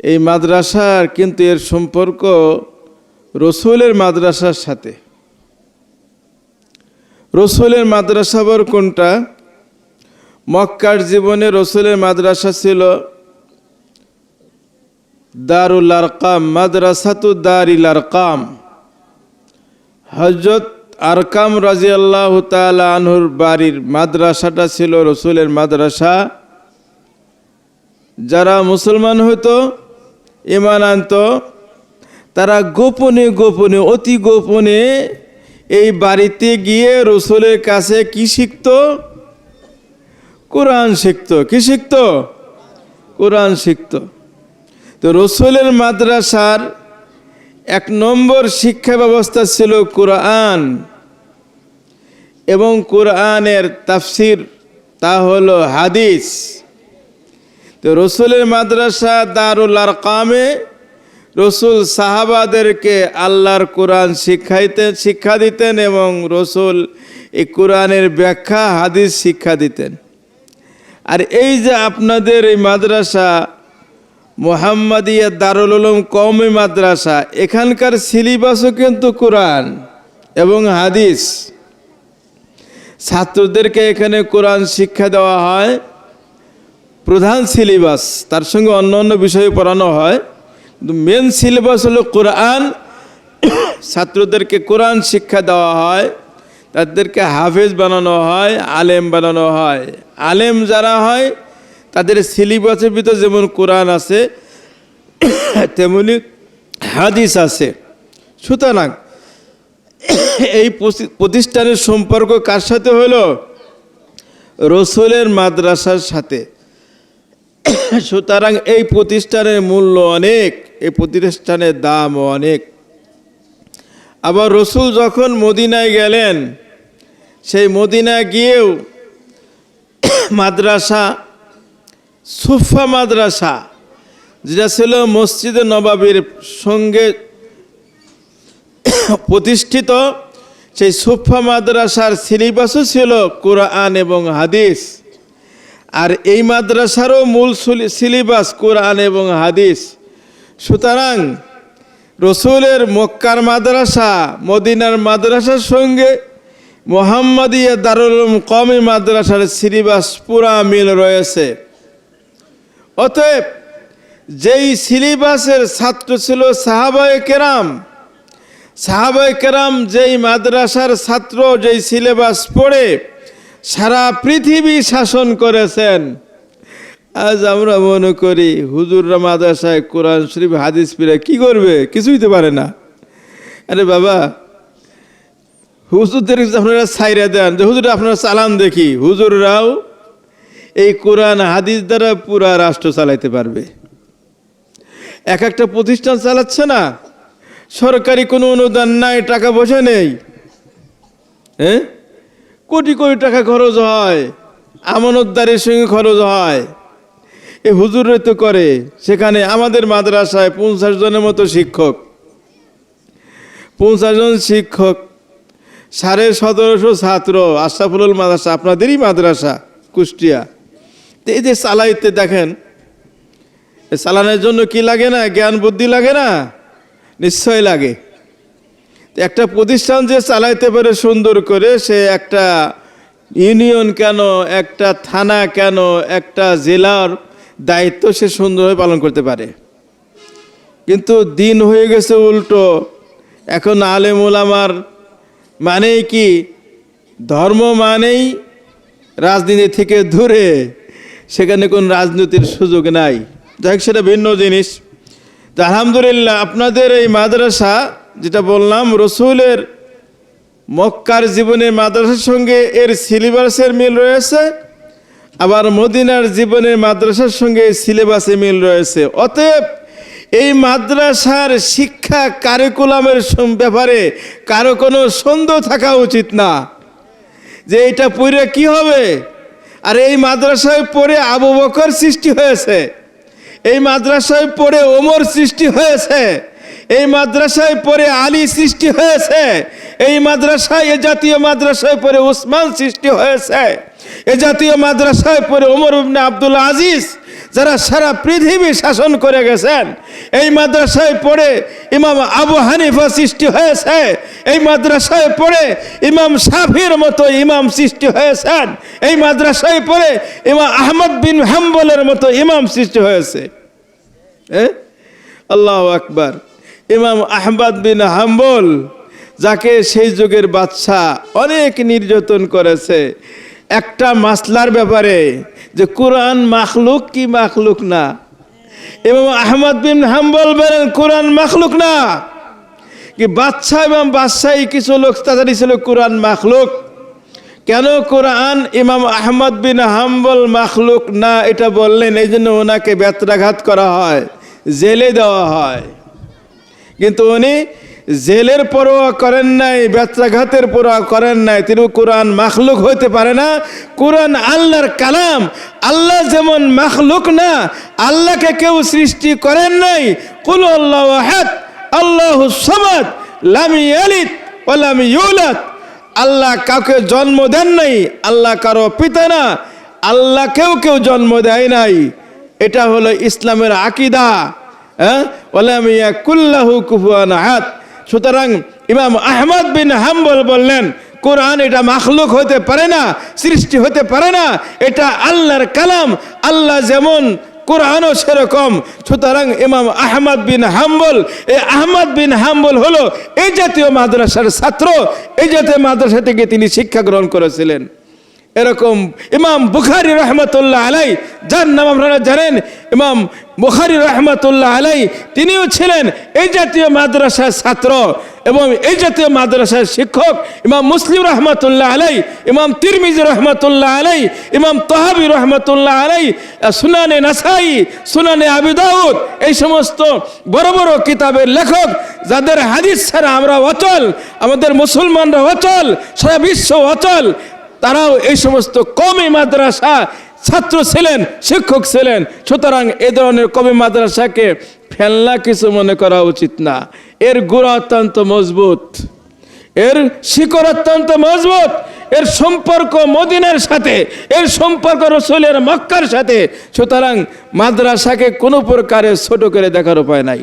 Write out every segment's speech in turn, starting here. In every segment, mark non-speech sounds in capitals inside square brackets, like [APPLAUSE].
এই মাদ্রাসার কিন্তু এর সম্পর্ক রসুলের মাদ্রাসার সাথে। রসুলের মাদ্রাসা আবার কোনটা? মক্কার জীবনে রসুলের মাদ্রাসা ছিল দারুল আরকাম মাদ্রাসা মাদ্রাসাতু দারিল আরকাম। হজরত আরকাম রাজি আল্লাহ আনহুর বাড়ির মাদ্রাসাটা ছিল রসুলের মাদ্রাসা। যারা মুসলমান হতো ইমান আনত তারা গোপনে গোপনে, অতি গোপনে এই বাড়িতে গিয়ে রসুলের কাছে কি শিখত? কোরআন শিখত। কি শিখত? কোরআন শিখত। তো রসুলের মাদ্রাসার এক নম্বর শিক্ষা ব্যবস্থা ছিল কোরআন। এবং কোরআনের তাফসির তা হলো হাদিস। তো রসুলের মাদ্রাসা দারুল আর কামে রসুল সাহাবাদেরকে আল্লাহর কোরআন শিখাইতেন, শিক্ষা দিতেন এবং রসুল এই কোরআনের ব্যাখ্যা, হাদিস শিক্ষা দিতেন। আর এই যে আপনাদের এই মাদ্রাসা, মোহাম্মদিয়া দারুল উলুম কওমি মাদ্রাসা, এখানকার সিলেবাসও কিন্তু কোরআন এবং হাদিস। ছাত্রদেরকে এখানে কোরআন শিক্ষা দেওয়া হয়। প্রধান সিলেবাস তার সঙ্গে অন্য অন্য বিষয়ে পড়ানো হয়। কিন্তু মেন সিলেবাস হলো কোরআন। ছাত্রদেরকে কোরআন শিক্ষা দেওয়া হয়। তাদেরকে হাফেজ বানানো হয়, আলেম বানানো হয়। আলেম যারা হয়, তাদের সিলেবাসের ভিতর যেমন কোরআন আছে, তেমনি হাদিস আছে। সুতরাং, এই প্রতি- প্রতিষ্ঠানের সম্পর্ক কার সাথে হলো? রসুলের মাদ্রাসার সাথে। [COUGHS] সুতরাং এই প্রতিষ্ঠানের মূল্য অনেক, এই প্রতিষ্ঠানের দাম অনেক। আবার রসুল যখন মদিনায় গেলেন, সেই মদিনায় গিয়েও [COUGHS] মাদ্রাসা, সুফা মাদ্রাসা, যেটা ছিল মসজিদে নবাবির সঙ্গে [COUGHS] প্রতিষ্ঠিত, সেই সুফা মাদ্রাসার সিলেবাসও ছিল কোরআন এবং হাদিস। আর এই মাদ্রাসারও মূল সুলি- সিলেবাস কোরআন এবং হাদিস। সুতরাং রসুলের মক্কার মাদ্রাসা, মদিনার মাদ্রাসার সঙ্গে মোহাম্মদিয়া দারুল কমি মাদ্রাসার সিলেবাস পুরা মিল রয়েছে। অতএব যেই সিলেবাসের ছাত্র ছিল সাহাবায়ে কেরাম সাহাবায়ে কেরাম যেই মাদ্রাসার ছাত্র, যেই সিলেবাস পড়ে সারা পৃথিবী শাসন করেছেন। আজ আমরা মনে করি, হুজুররা মাদ্রাসায় কোরআন শরীফ, হাদিস পিরে কি করবে? কিছুই তো পারে না। আরে বাবা, হুজুরদের আপনারা সাইরা দেন যে, হুজুর, আপনারা চালান দেখি। হুজুররাও এই কোরআন, হাদিস দ্বারা পুরা রাষ্ট্র চালাইতে পারবে। এক একটা প্রতিষ্ঠান চালাচ্ছে না। সরকারি কোনো অনুদান নাই, টাকা পয়সা নেই। হ্যাঁ? কোটি কোটি টাকা খরচ হয় আমানতদারের সঙ্গে খরচ হয়। এ হুজুরে তো করে, সেখানে আমাদের মাদ্রাসায় পঞ্চাশ জনের মতো শিক্ষক। পঞ্চাশ জন শিক্ষক, সাড়ে সতেরোশো ছাত্র, আশরাফুল মাদ্রাসা, আপনাদেরই মাদ্রাসা, কুষ্টিয়া। তো এই যে চালাইতে দেখেন চালানোর জন্য কি লাগে না? জ্ঞান বুদ্ধি লাগে না? নিশ্চয় লাগে। একটা প্রতিষ্ঠান যে চালাইতে পারে সুন্দর করে, সে একটা ইউনিয়ন কেন, একটা থানা কেন, একটা জেলার দায়িত্ব সে সুন্দরভাবে পালন করতে পারে। কিন্তু দিন হয়ে গেছে উল্টো। এখন আলেম ওলামার মানেই কি? ধর্ম মানেই রাজনীতি থেকে দূরে। সেখানে কোনো রাজনীতির সুযোগ নাই। যাই সেটা ভিন্ন জিনিস। আলহামদুলিল্লাহ, আপনাদের এই মাদ্রাসা যেটা বললাম, রসুলের মক্কার জীবনের মাদ্রাসার সঙ্গে এর সিলেবাসের মিল রয়েছে, আবার মদিনার জীবনের মাদ্রাসার সঙ্গে সিলেবাসে মিল রয়েছে। অতএব এই মাদ্রাসার শিক্ষা কারিকুলামের ব্যাপারে কারও কোনো সন্দেহ থাকা উচিত না। যে এটা পড়ে কি হবে? আর এই মাদ্রাসায় পড়ে আবু বকর সৃষ্টি হয়েছে। এই মাদ্রাসায় পড়ে ওমর সৃষ্টি হয়েছে। এই মাদ্রাসায় পরে আলী সৃষ্টি হয়েছে। এই মাদ্রাসায়, এ জাতীয় মাদ্রাসায় পরে উসমান সৃষ্টি হয়েছে। এ জাতীয় মাদ্রাসায় পরে ওমর ইবনে আব্দুল আজিজ, যারা সারা পৃথিবী শাসন করে গেছেন। এই মাদ্রাসায় পড়ে ইমাম আবু হানিফা সৃষ্টি হয়েছে। এই মাদ্রাসায় পড়ে ইমাম সাফির মতো ইমাম সৃষ্টি হয়েছেন। এই মাদ্রাসায় পড়ে ইমাম আহমদ বিন হাম্বলের মতো ইমাম সৃষ্টি হয়েছে। হ্যাঁ আল্লাহ আকবার। ইমাম আহমদ বিন হাম্বল, যাকে সেই যুগের বাদশা অনেক নির্যাতন করেছে। একটা মাসলার ব্যাপারে যে কোরআন মাখলুক কি মাখলুক না? ইমাম আহমদ বিন হাম্বল বলেন, কোরআন মাখলুক না। কি বাদশাহ এবং বাদশাহী কিছু লোক তাড়াতাড়ি ছিল কোরআন মাখলুক। কেন কোরআন ইমাম আহমদ বিন হাম্বল মাখলুক না, এটা বললেন এই জন্য ওনাকে ব্যত্রাঘাত করা হয়, জেলে দেওয়া হয়। কিন্তু উনি জেলের পরোয়া করেন নাই ব্যত্রাঘাতের পরোয়া করেন নাই। তিনি কোরআন মাখলুক হইতে পারে না। কোরআন আল্লাহর কালাম। আল্লাহ যেমন মাখলুক না, আল্লাহকে কেউ সৃষ্টি করেন নাই। কুল আল্লাহ আল্লাহ সমাদ, লামি ইয়ালিদ ওয়ালাম ইউলাদ। আল্লাহ কাউকে জন্ম দেন নাই, আল্লাহ কারও পিতা না। আল্লাহ কেউ কেউ জন্ম দেয় নাই। এটা হলো ইসলামের আকিদা। হ্যাঁ? সুতরাং ইমাম আহমদ বিন হাম্বল বললেন, কোরআন এটা মাখলুক হতে পারে না, সৃষ্টি হতে পারে না, এটা আল্লাহর কালাম, আল্লাহ যেমন কোরআনও সেরকম। সুতরাং ইমাম আহমদ বিন হাম্বল, এই আহমদ বিন হাম্বল হলো এই জাতীয় মাদ্রাসার ছাত্র, এই জাতীয় মাদ্রাসা থেকে তিনি শিক্ষা গ্রহণ করেছিলেন। এরকম ইমাম বুখারি রহমতুল্লাহ আলাই যার নাম আপনারা জানেন, ইমাম বুখারি রহমতুল্লাহ আলাই তিনিও ছিলেন এই জাতীয় মাদ্রাসার ছাত্র এবং এই জাতীয় মাদ্রাসার শিক্ষক। ইমাম মুসলিম রহমতুল্লাহ আলাই ইমাম তিরমিজি রহমতুল্লাহ আলাই ইমাম তহাবি রহমতুল্লাহ আলাই সুনানে নাসাই, সুনানে আবিদাউদ এই সমস্ত বড় বড় কিতাবের লেখক, যাদের হাদিস ছাড়া আমরা অচল, আমাদের মুসলমানরা অচল, সারা বিশ্ব অচল। তারাও এই সমস্ত কমই মাদ্রাসা ছাত্র ছিলেন, শিক্ষক ছিলেন। সুতরাং এ ধরনের কবি মাদ্রাসাকে ফেলনা কিছু মনে করা উচিত না। এর গোড়া অত্যন্ত মজবুত। এর শিকড় অত্যন্ত মজবুত। এর সম্পর্ক মদিনের সাথে, এর সম্পর্ক রসুলের মক্কার সাথে। সুতরাং মাদ্রাসাকে কোনো প্রকারে ছোট করে দেখার উপায় নাই।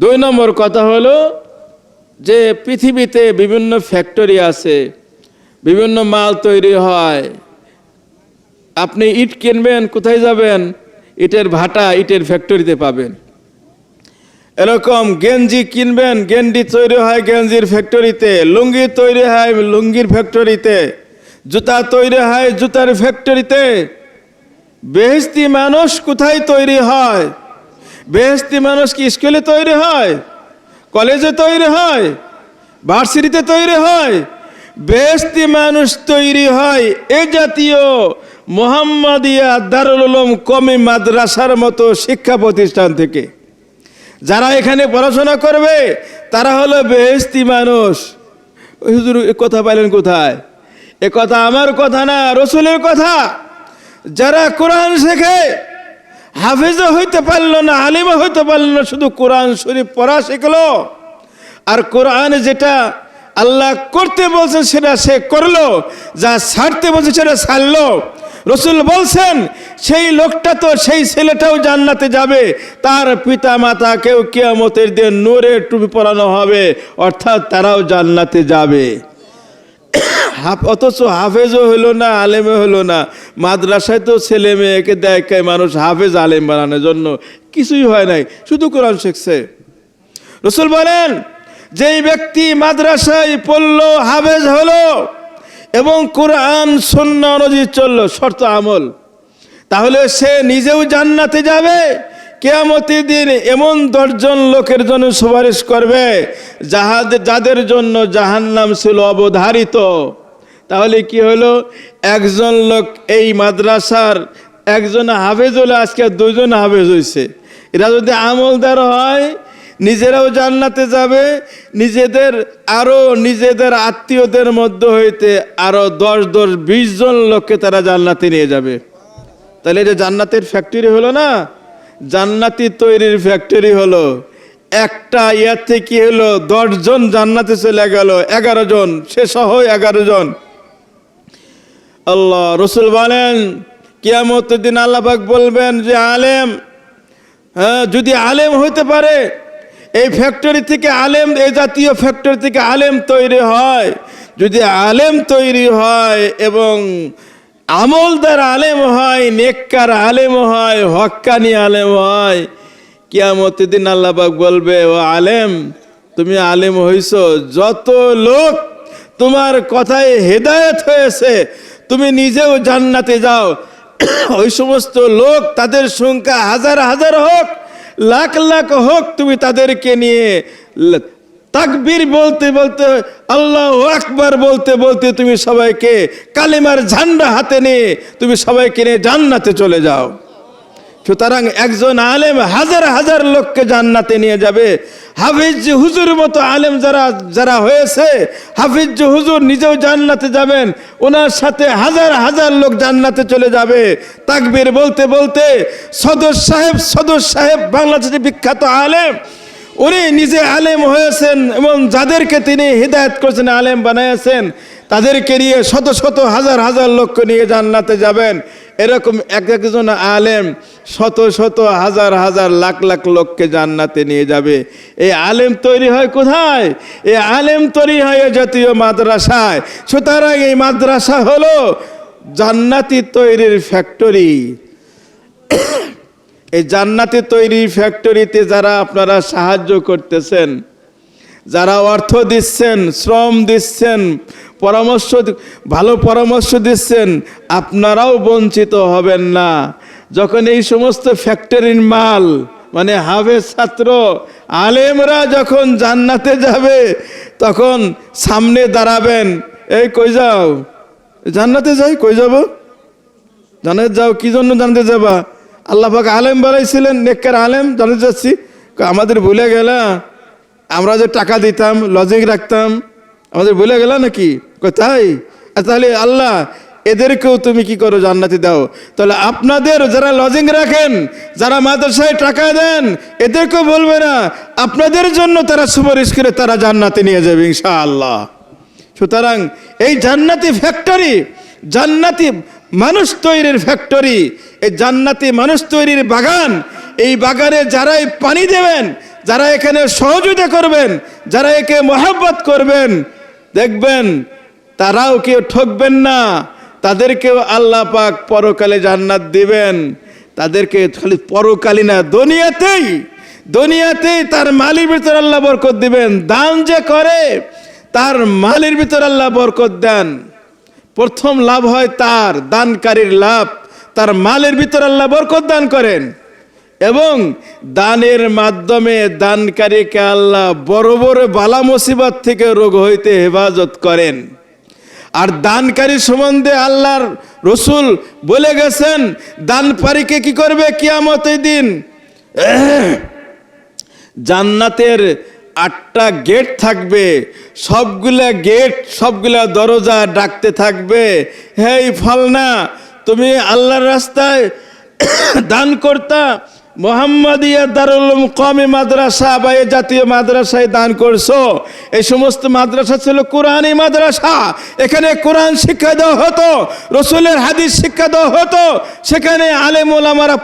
দুই নম্বর কথা হলো যে পৃথিবীতে বিভিন্ন ফ্যাক্টরি আছে। বিভিন্ন মাল তৈরি হয়। আপনি ইট কিনবেন, কোথায় যাবেন? ইটের ভাটা ইটের ফ্যাক্টরিতে পাবেন। এরকম গেঞ্জি কিনবেন, গেঞ্জি তৈরি হয় গেঞ্জির ফ্যাক্টরিতে, লুঙ্গি তৈরি হয় লুঙ্গির ফ্যাক্টরিতে, জুতা তৈরি হয় জুতার ফ্যাক্টরিতে। বেহেস্তি মানুষ কোথায় তৈরি হয়? বেহেস্তি মানুষ কি স্কুলে তৈরি হয়? কলেজে তৈরি হয়? ভার্সিটিতে তৈরি হয়? বেহেস্তি মানুষ তৈরি হয় এ জাতীয় মোহাম্মদিয়া দারুল উলুম কমি মাদ্রাসার মতো শিক্ষা প্রতিষ্ঠান থেকে। যারা এখানে পড়াশোনা করবে, তারা হলো বেহেস্তি মানুষ। হুজুর কথা পাইলেন কোথায়? এ কথা আমার কথা না, রসুলের কথা। যারা কোরআন শেখে, হাফেজও হইতে পারল না, আলিমও হইতে পারল না, শুধু কোরআন শরীফ পড়া শিখলো। আর কোরআন যেটা আল্লাহ করতে বলছেন সেটা সে করল, যা ছাড়তে বলছে সেটা ছাড়লো। রসুল বলছেন, সেই লোকটা তো সেই ছেলেটাও জান্নাতে যাবে, তার পিতা মাতা কেউ কেয়ামতের দিয়ে নূরে টুপি পরানো হবে, অর্থাৎ তারাও জান্নাতে যাবে। অথচ হাফেজও হলো না, আলেমও হলো না। মাদ্রাসায় তো ছেলে মেয়েকে দেখায় মানুষ হাফেজ আলেম বানানোর জন্য? কিছুই হয় নাই। শুধু কোরআন শিখছে। রসুল বলেন যেই ব্যক্তি মাদ্রাসায় পড়ল, হাফেজ হলো এবং কোরআন সন্ন্য অনুযায়ী চলল, শর্ত আমল। তাহলে সে নিজেও জান্নাতে যাবে কেয়ামতি দিন এমন দশজন লোকের জন্য সুপারিশ করবে যাহাদের যাদের জন্য জাহান্নাম ছিল অবধারিত। তাহলে কি হলো? একজন লোক এই মাদ্রাসার একজন হাফেজ হলে, আজকে দুজন হাফেজ হয়েছে এরা যদি আমলদার হয় নিজেরাও জান্নাতে যাবে, নিজেদের আরও নিজেদের আত্মীয়দের মধ্য হইতে আরও দশ দশ বিশ জন লোককে তারা জান্নাতে নিয়ে যাবে। তাহলে এটা জান্নাতের ফ্যাক্টরি হলো না, জান্নাতি তৈরির ফ্যাক্টরি হলো, একটা ইয়াতে কি হলো দশজন জান্নাতে চলে গেল, এগারো জন, সে সহ এগারো জন। আল্লাহ রসুল বলেন, কিয়ামতের দিন বলবেন যে আলেম হ্যাঁ যদি আলেম হইতে পারে এই ফ্যাক্টরি থেকে আলেম, এই জাতীয় ফ্যাক্টরি থেকে আলেম তৈরি হয়। যদি আলেম তৈরি হয় এবং আমলদার আলেম হয়, নেককার আলেম হয় হক্কানি আলেম হয়, কিয়ামতের দিন আল্লাপাক বলবে, ও আলেম, তুমি আলেম হইছ। যত লোক তোমার কথায় হেদায়েত হয়েছে, তুমি নিজেও জান্নাতে যাও। ওই সমস্ত লোক তাদের সংখ্যা হাজার হাজার হোক লাখ লাখ হোক তুমি তাদেরকে নিয়ে তাকবির বলতে বলতে, আল্লাহ আকবার বলতে বলতে তুমি সবাইকে কালিমার ঝান্ডা হাতে নিয়ে তুমি সবাইকে নিয়ে জান্নাতে চলে যাও। সুতরাং একজন আলেম হাজার হাজার লোককে জান্নাতে নিয়ে যাবে। হাফিজ হুজুর মতো আলেম যারা যারা হয়েছে, হাফিজ হুজুর নিজেও জান্নাতে যাবেন, ওনার সাথে হাজার হাজার লোক জান্নাতে চলে যাবে। তাকবীর বলতে বলতে সদর সাহেব সদর সাহেব বাংলাদেশের বিখ্যাত আলেম, উনি নিজে আলেম হয়েছেন এবং যাদেরকে তিনি হৃদায়ত করেছেন, আলেম বানিয়েছেন। তাদেরকে নিয়ে শত শত হাজার হাজার লোককে নিয়ে জান্নাতে যাবেন। এরকম এক একজন আলেম শত শত হাজার হাজার লাখ লাখ লোককে জান্নাতে নিয়ে যাবে। এই আলেম তৈরি হয় কোথায়? এই আলেম তৈরি হয় জাতীয় মাদ্রাসায়। সুতরাং এই মাদ্রাসা হলো জান্নাতি তৈরির ফ্যাক্টরি। [COUGHS] এই জান্নাতি তৈরি ফ্যাক্টরিতে যারা আপনারা সাহায্য করতেছেন, যারা অর্থ দিচ্ছেন, শ্রম দিচ্ছেন পরামর্শ ভালো পরামর্শ দিচ্ছেন, আপনারাও বঞ্চিত হবেন না। যখন এই সমস্ত ফ্যাক্টরির মাল মানে হাফেজ ছাত্র, আলেমরা যখন জান্নাতে যাবে, তখন সামনে দাঁড়াবেন। এই কই যাও? জান্নাতে যাই, কই যাব? জানাতে যাও, কি জন্য জানতে যাবা? আল্লাহ পাক আলেম বানাইছিলেন, নেককার আলেম জানতে যাচ্ছি। আমাদের ভুলে গেলা। আমরা যে টাকা দিতাম, লজিক রাখতাম আমাদের ভুলে গেল নাকি? তাই? তাহলে আল্লাহ, এদেরকেও তুমি কি করো জান্নাতি দাও? তাহলে আপনাদের যারা লজিং রাখেন, যারা মাদ্রাসায় টাকা দেন, এদেরকেও বলবে না, আপনাদের জন্য তারা সুপারিশ করে তারা জান্নাতে নিয়ে যাবে ইনশাআল্লাহ। সুতরাং এই জান্নাতি ফ্যাক্টরি জান্নাতি মানুষ তৈরির ফ্যাক্টরি এই জান্নাতি মানুষ তৈরির বাগান, এই বাগানে যারাই পানি দেবেন, যারা এখানে সহযোগিতা করবেন, যারা একে মহাব্বত করবেন দেখবেন, তারাও কেউ ঠকবেন না। তাদেরকেও আল্লাহ পাক পরকালে জান্নাত দিবেন। তাদেরকে খালি পরকালী না, দুনিয়াতেই দুনিয়াতেই তার মালির ভিতর আল্লাহ বরকত দিবেন। দান যে করে, তার মালের ভিতর আল্লাহ বরকত দেন। প্রথম লাভ হয় তার, দানকারীর লাভ। তার মালের ভিতর আল্লাহ বরকত দান করেন। এবং দানের মাধ্যমে দানকারীকে আল্লাহ বড় বড় বালা মুসিবত থেকে রোগ হইতে হেফাজত করেন। আর দানকারী সম্বন্ধে আল্লাহর রসুল বলে গেছেন দানকারীকে কি করবে কিয়ামতের দিন? জান্নাতের আটটা গেট থাকবে, সবগুলা গেট, সবগুলা দরজা ডাকতে থাকবে। হেই ফলনা, তুমি আল্লাহর রাস্তায় দান করতা মোহাম্মদিয়া দারুল কমি মাদ্রাসা বা এ জাতীয় মাদ্রাসায় দান করছ। এই সমস্ত মাদ্রাসা ছিল মাদ্রাসা। এখানে শিক্ষা দেওয়া হতো, রসুলের হাদিস শিক্ষা দেওয়া হতো, সেখানে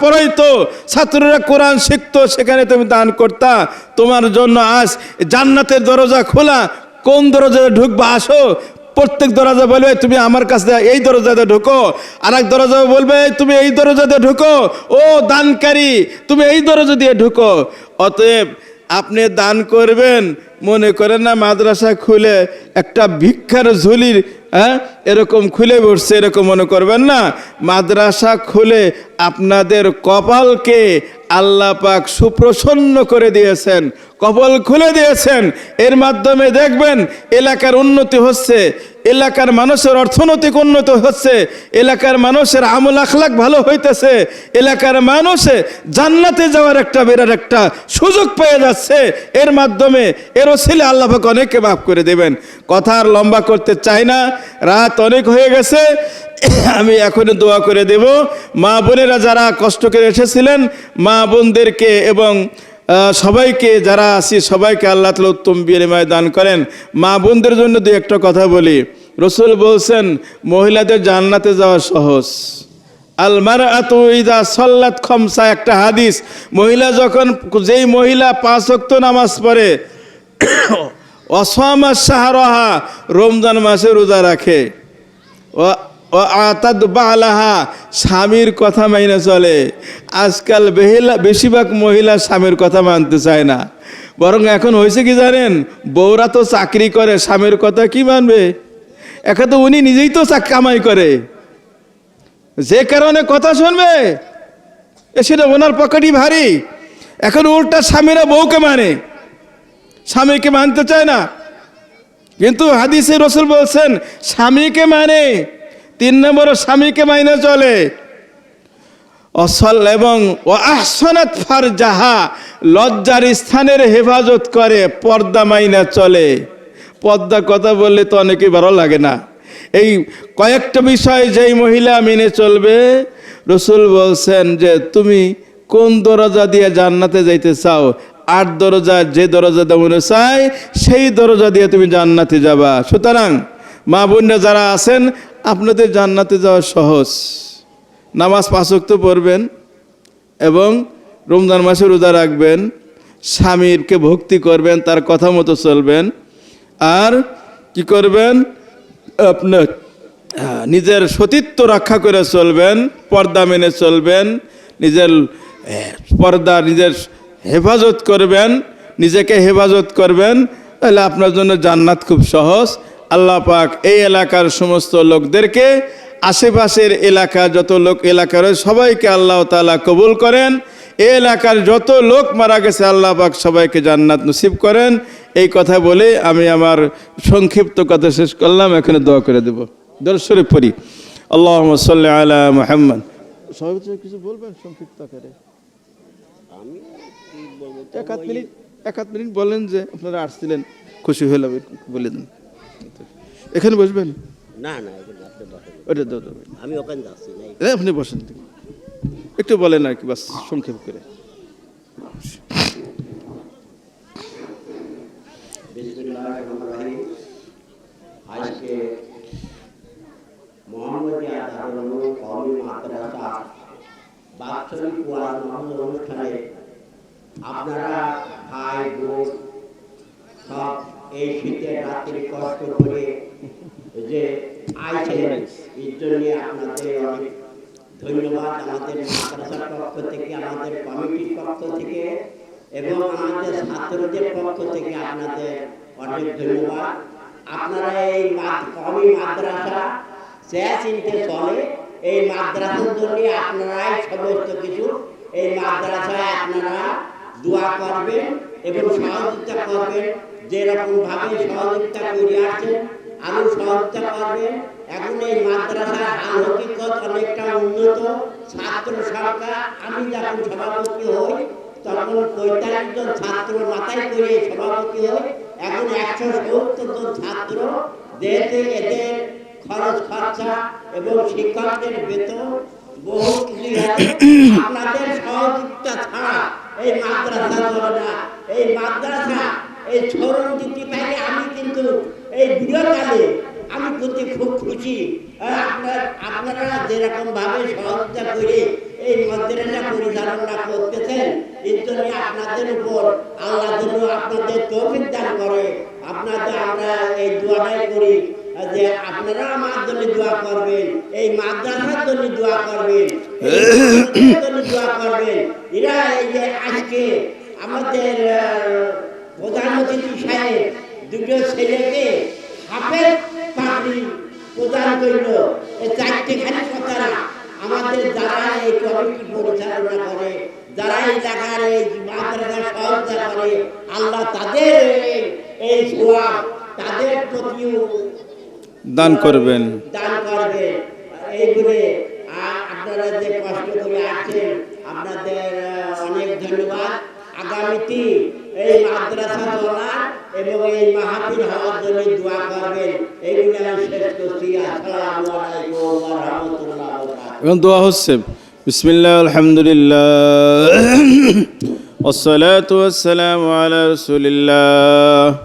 পড়াইতো, ছাত্ররা কোরআন শিখতো, সেখানে তুমি দান করতা। তোমার জন্য আজ জান্নাতের দরজা খোলা, কোন দরজায় ঢুকবা আসো প্রত্যেক দরজা বলবে তুমি আমার কাছে এই দরজাতে ঢুকো। আর এক দরজা বলবে, তুমি এই দরজাতে ঢুকো, ও দানকারী, তুমি এই দরজা দিয়ে ঢুকো। অতএব আপনি দান করবেন মনে করেন না মাদ্রাসা খুলে একটা ভিক্ষার ঝুলির হ্যাঁ এরকম খুলে বসছে, এরকম মনে করবেন না। মাদ্রাসা খুলে আপনাদের কপালকে আল্লাহ পাক সুপ্রসন্ন করে দিয়েছেন, কপাল খুলে দিয়েছেন। এর মাধ্যমে দেখবেন এলাকার উন্নতি হচ্ছে, এলাকার মানুষের অর্থনৈতিক উন্নতি হচ্ছে, এলাকার মানুষের আমল আখলাক ভালো হইতেছে, এলাকার মানুষে জান্নাতে যাওয়ার একটা বিরাট একটা সুযোগ পেয়ে যাচ্ছে। এর মাধ্যমে এর ছেলে আল্লাহ পাক অনেককে মাফ করে দেবেন। কথা আর লম্বা করতে চাই না। রাত অনেক হয়ে গেছে। আমি এখনই দোয়া করে দেব। মা বোনেরা যারা কষ্ট করে এসেছিলেন, মা বোনদেরকে এবং সবাইকে যারা আছি, সবাইকে আল্লাহ তালা উত্তম বিনিময় দান করেন। মা বোনদের জন্য দু একটা কথা বলি। রসুল বলছেন, মহিলাদের জান্নাতে যাওয়া সহজ। আলমার আতু ইদা সল্লাত খমসা, একটা হাদিস। মহিলা যখন, যেই মহিলা পাঁচ নামাজ পড়ে [COUGHS] অসমা শাহরহা রমজান মাসে রোজা রাখে। ও আতাদ বালাহা, স্বামীর কথা মাইনে চলে। আজকাল বেহিলা, বেশিরভাগ মহিলা স্বামীর কথা মানতে চায় না। বরং এখন হয়েছে কি জানেন? বউরা তো চাকরি করে, স্বামীর কথা কি মানবে? এখন তো উনি নিজেই তো কামাই করে। যে কারণে কথা শুনবে সেটা ওনার পকেটই ভারী। এখন উল্টা স্বামীরা বউকে মানে। স্বামীকে মানতে চায় না। কিন্তু হাদিসে রসুল বলছেন, স্বামীকে মানে তিন নম্বর স্বামীকে মাইনে চলে। অসল এবং ও আহসনাত ফার যাহা লজ্জার স্থানের হেফাজত করে পর্দা মাইনা চলে। পর্দা কথা বললে তো অনেকেই ভালো লাগে না। এই কয়েকটা বিষয় যেই মহিলা মেনে চলবে, রসুল বলছেন যে, তুমি কোন দরজা দিয়ে জান্নাতে যাইতে চাও? আট দরজা যে দরজা মনে চায় সেই দরজা দিয়ে তুমি জান্নাতে যাবা। সুতরাং, মা বোনরা যারা আছেন, আপনাদের জান্নাতে যাওয়া সহজ। নামাজ পাঁচক্ত পড়বেন এবং রমজান মাসে রোজা রাখবেন। স্বামীরকে ভক্তি করবেন, তার কথা মতো চলবেন। আর কি করবেন? আপনার নিজের সতীত্ব রক্ষা করে চলবেন, পর্দা মেনে চলবেন, নিজের পর্দা, নিজের হেফাজত করবেন নিজেকে হেফাজত করবেন তাহলে আপনার জন্য জান্নাত খুব সহজ। আল্লাহ পাক এই এলাকার সমস্ত লোকদেরকে আশেপাশের এলাকা যত লোক এলাকা রয়েছে সবাইকে আল্লাহ তাআলা কবুল করেন। এই এলাকার যত লোক মারা গেছে আল্লাহ পাক সবাইকে জান্নাত নসিব করেন। এই কথা বলে আমি আমার সংক্ষিপ্ত কথা শেষ করলাম এখানে দোয়া করে দেব। দর্শরে পড়ি। আল্লাহ সাল্লি আলা মোহাম্মদ। সবাই কিছু বলবেন সংক্ষিপ্ত আকারে? আমি এক আধ মিনিট এক আধ মিনিট বলেন যে আপনারা আসছিলেন খুশি হয়ে বলে দেন। এখানে বসবেন? না না ওটা আমি ওখানে যাচ্ছি আপনি বসেন। একটু বলেন আর কি বাস সংক্ষেপ করে। আজকে মোহাম্মদিয়া ধারণ কমি মাদ্রাসা বাৎসরিক অনুষ্ঠানে আপনারা ভাই, বোন, সব এই শীতের রাত্রি কষ্ট করে যে আইছেন এর জন্য আপনাদের অনেক ধন্যবাদ আমাদের মাদ্রাসার পক্ষ থেকে, আমাদের কমিটির পক্ষ থেকে এবং আমাদের ছাত্রদের পক্ষ থেকে আপনাদের অনেক ধন্যবাদ। আপনারা এই কমি মাদ্রাসা সে চিনতে চলে। এই মাদ্রাসার জন্য আপনারাই সমস্ত কিছু, এই মাদ্রাসায় আপনারা দোয়া করবেন এবং সহযোগিতা করবেন। যেরকম ভাবে সহযোগিতা করে আসছেন আরও সহযোগিতা করবেন। এখন এই মাদ্রাসার হাল হকিকত অনেকটা উন্নত। ছাত্র সংখ্যা, আমি যখন সভাপতি হই, তখন পঁয়তাল্লিশ জন ছাত্র মাথায় করে সভাপতি হই। এখন একশো সত্তর জন ছাত্র যেহেতু এদের খরচ খরচা এবং শিক্ষকদের বেতন বহু। আপনাদের সহযোগিতা ছাড়া এই মাদ্রাসা চলে না এই মাদ্রাসা, এই ছড়ন দিতে পারে আমি কিন্তু এই বিরকালে আমি প্রতি খুব খুশি। আপনার, আপনারা যেরকম ভাবে সহযোগিতা করে এই মাদ্রাসা পরিচালনা করতেছেন, এর জন্য আপনাদের উপর আল্লাহ যেন আপনাদের তৌফিক দান করে। আপনাদের আমরা এই দোয়াটাই করি, যে আপনারা আমার জন্য দোয়া করবেন, এই মাদ্রাসার জন্য দোয়া করবেন। জন্য দোয়া করবেন এরা এই যে আজকে আমাদের প্রধান অতিথি সাহেব দুটো ছেলেকে হাফের পাগড়ি প্রদান করল। এই আমাদের যারা এই কমিটি পরিচালনা করে যারা এই জায়গার এই মাদ্রাসা সহযোগিতা করে আল্লাহ তাদের এই- তাদের প্রতিও দান করবেন। দান করবে। এইগুলো আ- আপনারা যে কষ্ট করে আসছেন আপনাদের আহ, অনেক ধন্যবাদ আগামীতে এই মাদ্রাসা চলার এবং এই মাহফিল হওয়ার জন্য দোয়া করবেন এইগুলো আমি শেষ করছি আসসালামু আলাইকুম ওয়া রাহমাতুল্লাহ ওয়া বারাকাতুহু এখন দোয়া হচ্ছে বিসমিল্লাহ আলহামদুলিল্লাহ [CLEARS THROAT] والصلاة والسلام على رسول الله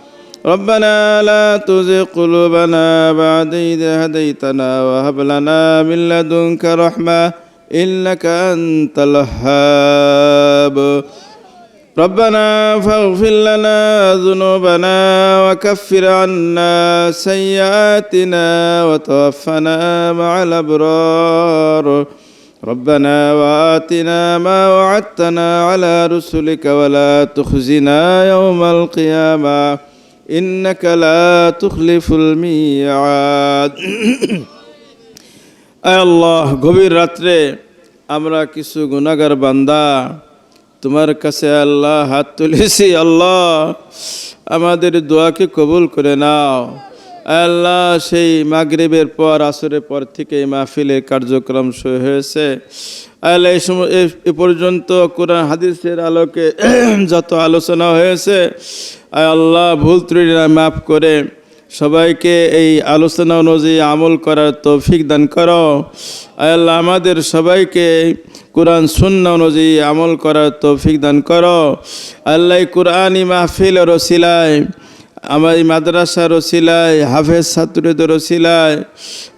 ربنا لا تزغ قلوبنا بعد إذ هديتنا وهب لنا من لدنك رحمة إنك أنت الوهاب. ربنا فاغفر لنا ذنوبنا وكفر عنا سيئاتنا وتوفنا مع الأبرار. ربنا وآتنا ما وعدتنا على رسلك ولا تخزنا يوم القيامة. إنك لا تخلف الميعاد [COUGHS] আয় আল্লাহ গভীর রাত্রে আমরা কিছু গুনাগার বান্দা তোমার কাছে আল্লাহ হাত তুলেছি আল্লাহ আমাদের দোয়াকে কবুল করে নাও আয় আল্লাহ সেই মাগরিবের পর আসরের পর থেকে এই মাহফিলের কার্যক্রম শুরু হয়েছে আয় আল্লাহ এই সময় এ- পর্যন্ত কোরআন হাদিসের আলোকে [CLEARS THROAT] যত আলোচনা হয়েছে, আয় আল্লাহ ভুল ত্রুটিরা মাফ করে সবাইকে এই আলোচনা অনুযায়ী আমল করার তৌফিক দান করো। আল্লাহ আমাদের সবাইকে কোরআন শূন্য অনুযায়ী আমল করার তৌফিক দান করো। আল্লাহ কোরআনই মাহফিল রসিলায় আমার এই মাদ্রাসা রসিলায়, হাফেজ ছাত্রদের রসিলায়,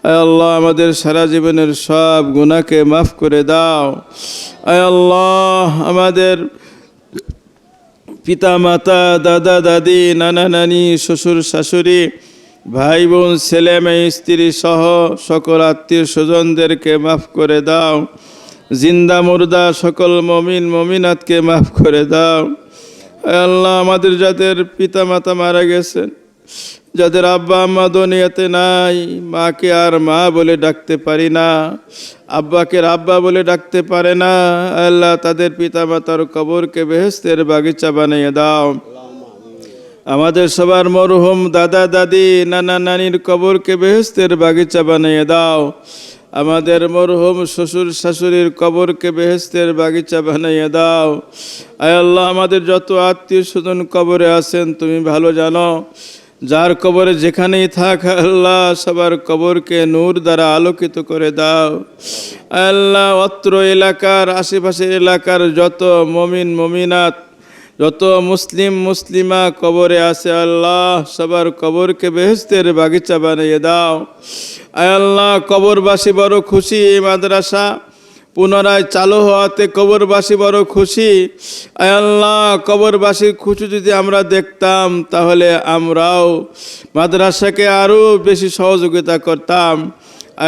আয় আল্লাহ আমাদের সারা জীবনের সব গুণাকে মাফ করে দাও। আল্লাহ আমাদের পিতা মাতা দাদা, দাদি, নানা, নানি, শ্বশুর, শাশুড়ি ভাই বোন ছেলে মেয়ে, স্ত্রী সহ সকল আত্মীয় স্বজনদেরকে মাফ করে দাও। জিন্দা, মুর্দা সকল মমিন, মমিনাতকে মাফ করে দাও। আল্লাহ, আমাদের যাদের পিতা মাতা মারা গেছেন, যাদের আব্বা আম্মা দুনিয়াতে নাই, মাকে আর মা বলে ডাকতে পারি না, আব্বাকে আব্বা বলে ডাকতে পারে না আল্লাহ, তাদের পিতা মাতার কবরকে বেহেস্তের বাগিচা বানিয়ে দাও। আমাদের সবার মরহুম দাদা দাদি, নানা নানির কবরকে বেহেস্তের বাগিচা বানিয়ে দাও। আমাদের মরহুম শ্বশুর শাশুড়ির কবরকে বেহেস্তের বাগিচা বানিয়ে দাও। আয় আল্লাহ, আমাদের যত আত্মীয় স্বজন কবরে আছেন, তুমি ভালো জানো। যার কবরে যেখানেই থাক আল্লাহ, সবার কবরকে নূর দ্বারা আলোকিত করে দাও। আল্লাহ, অত্র এলাকার, আশেপাশের এলাকার যত মমিন, মমিনাত যত মুসলিম মুসলিমা কবরে আছে, আল্লাহ সবার কবরকে বেহেস্তের বাগিচা বানিয়ে দাও। আয় আল্লাহ, কবরবাসী বড় খুশি এই মাদ্রাসা। পুনরায় চালু হওয়াতে কবরবাসী বড় খুশি। আল্লাহ, কবরবাসীর খুশি যদি আমরা দেখতাম, তাহলে আমরাও মাদ্রাসাকে আরও বেশি সহযোগিতা করতাম।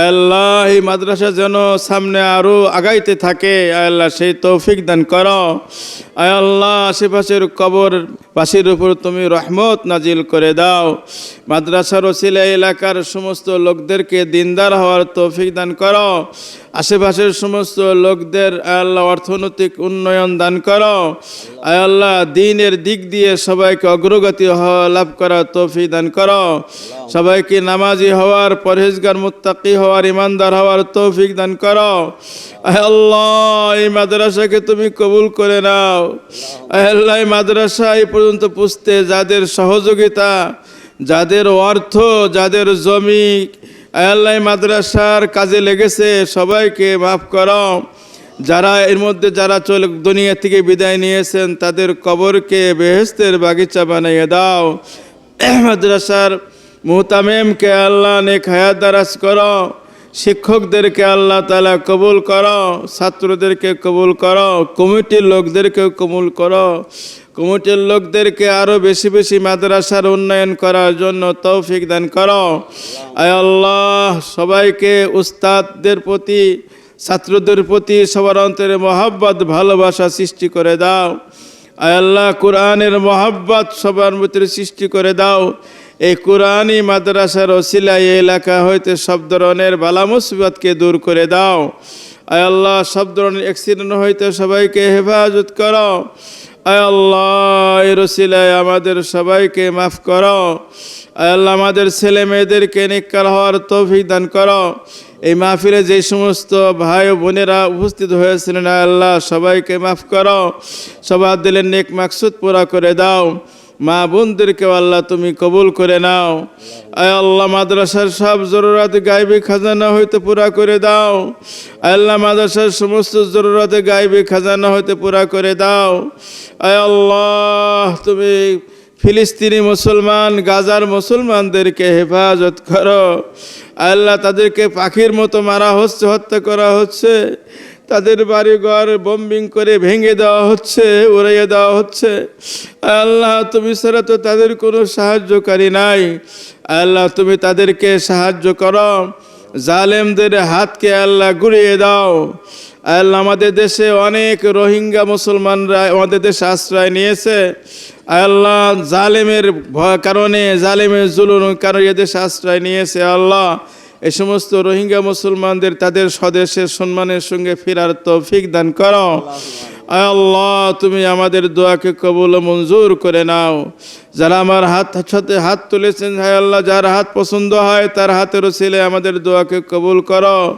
আল্লাহ, এই মাদ্রাসা যেন সামনে আরও আগাইতে থাকে। আল্লাহ, সেই তৌফিক দান কর। আল্লাহ, আশেপাশের কবর বাসির উপর তুমি রহমত নাজিল করে দাও। মাদ্রাসার ওসিলা এলাকার সমস্ত লোকদেরকে দিনদার হওয়ার তৌফিক দান করো। আশেপাশের সমস্ত লোকদের আয় আল্লাহ অর্থনৈতিক উন্নয়ন দান করো। আয় আল্লাহ দিনের দিক দিয়ে সবাইকে অগ্রগতি লাভ করার তৌফিক দান করো। সবাইকে নামাজি হওয়ার পরহেজগার মুত্তাকি হওয়ার ইমানদার হওয়ার তৌফিক দান করো। আল্লাহ। এই মাদ্রাসাকে তুমি কবুল করে নাও। আল্লাহ এই মাদ্রাসা এই পর্যন্ত পুষতে যাদের সহযোগিতা যাদের অর্থ যাদের জমি আল্লাহ মাদ্রাসার কাজে লেগেছে, সবাইকে মাফ করো। যারা এর মধ্যে যারা চলে, দুনিয়া থেকে বিদায় নিয়েছেন, তাদের কবরকে বেহেস্তের বাগিচা বানিয়ে দাও। মাদ্রাসার মুহতামেমকে আল্লাহ নেক হায়াত দারাজ করো। শিক্ষকদেরকে আল্লাহ তালা কবুল করো। ছাত্রদেরকে কবুল করো। কমিটির লোকদেরকে কবুল করো। কমিটির লোকদেরকে আরও বেশি বেশি মাদ্রাসার উন্নয়ন করার জন্য তৌফিক দান করো। আয় আল্লাহ, সবাইকে উস্তাদদের প্রতি, ছাত্রদের প্রতি সবার অন্তরে মহাব্বত, ভালোবাসা সৃষ্টি করে দাও। আয় আল্লাহ, কোরআনের মহাব্বত সবার ভিতরে সৃষ্টি করে দাও। এই কোরআনই মাদ্রাসার এই এলাকা হইতে সব ধরনের বালা মুসিবতকে দূর করে দাও। আয় আল্লাহ, সব ধরনের অ্যাক্সিডেন্ট হইতে সবাইকে হেফাজত করো। আল্লাহ রসিলায় আমাদের সবাইকে মাফ করো। আল্লাহ, আমাদের ছেলে মেয়েদেরকে নিকার হওয়ার তৌফিক দান করো। এই মাহফিলে যে সমস্ত ভাই বোনেরা উপস্থিত হয়েছিলেন আল্লাহ, সবাইকে মাফ করো। সবার দিলের নেক মাকসুদ পুরা করে দাও। মা বোনদেরকে আল্লাহ তুমি কবুল করে নাও। আয় আল্লাহ, মাদ্রাসার সব জরুরাত গাইবি খাজানা হইতে পুরা করে দাও। আল্লাহ, মাদ্রাসার সমস্ত জরুরাতে গাইবি খাজানা হইতে পুরা করে দাও। আয় আল্লাহ, তুমি ফিলিস্তিনি মুসলমান, গাজার মুসলমানদেরকে হেফাজত করো। আল্লাহ, তাদেরকে পাখির মতো মারা হচ্ছে, হত্যা করা হচ্ছে। তাদের বাড়িঘর বম্বিং করে ভেঙে দেওয়া হচ্ছে, উড়াইয়ে দেওয়া হচ্ছে। আল্লাহ, তুমি ছাড়া তো তাদের কোনো সাহায্যকারী নাই। আল্লাহ, তুমি তাদেরকে সাহায্য করো। জালেমদের হাতকে আল্লাহ গুড়িয়ে দাও। আল্লাহ আমাদের দেশে অনেক রোহিঙ্গা মুসলমানরা আমাদের দেশে আশ্রয় নিয়েছে। আল্লাহ জালেমের কারণে, জালেমের জুলুন কারণে এদেশে আশ্রয় নিয়েছে আল্লাহ। এই সমস্ত রোহিঙ্গা মুসলমানদের তাদের স্বদেশের সম্মানের সঙ্গে ফেরার তৌফিক দান করো। আল্লাহ, তুমি আমাদের দোয়াকে কবুল মঞ্জুর করে নাও। যারা আমার হাত সাথে হাত তুলেছেন, হায় আল্লাহ, যার হাত পছন্দ হয়, তার হাতেরও ছেলে আমাদের দোয়াকে কবুল করো।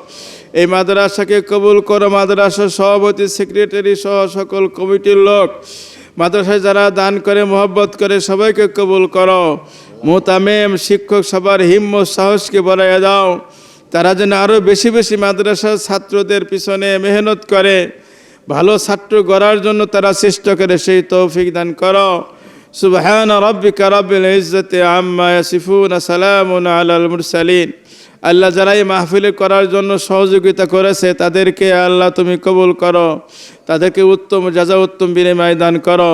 এই মাদ্রাসাকে কবুল করো। মাদ্রাসার সভাপতি, সেক্রেটারি সহ সকল কমিটির লোক। মাদ্রাসায় যারা দান করে, মোহব্বত করে, সবাইকে কবুল করো। মোতামেম শিক্ষক সবার হিম্ম সাহসকে বাড়াইয়া দাও। তারা যেন আরও বেশি বেশি মাদ্রাসার ছাত্রদের পিছনে মেহনত করে। ভালো ছাত্র গড়ার জন্য তারা চেষ্টা করে, সেই তৌফিক দান করো। সুবহান রব্বিকা রব্বিল ইজ্জতি আম্মা ইয়াসিফুন, সালামুন আলাল মুরসালিন। আল্লাহ যারা এই মাহফিলে করার জন্য সহযোগিতা করেছে, তাদেরকে আল্লাহ তুমি কবুল করো। তাদেরকে উত্তম যাজা উত্তম বিনিময় দান করো।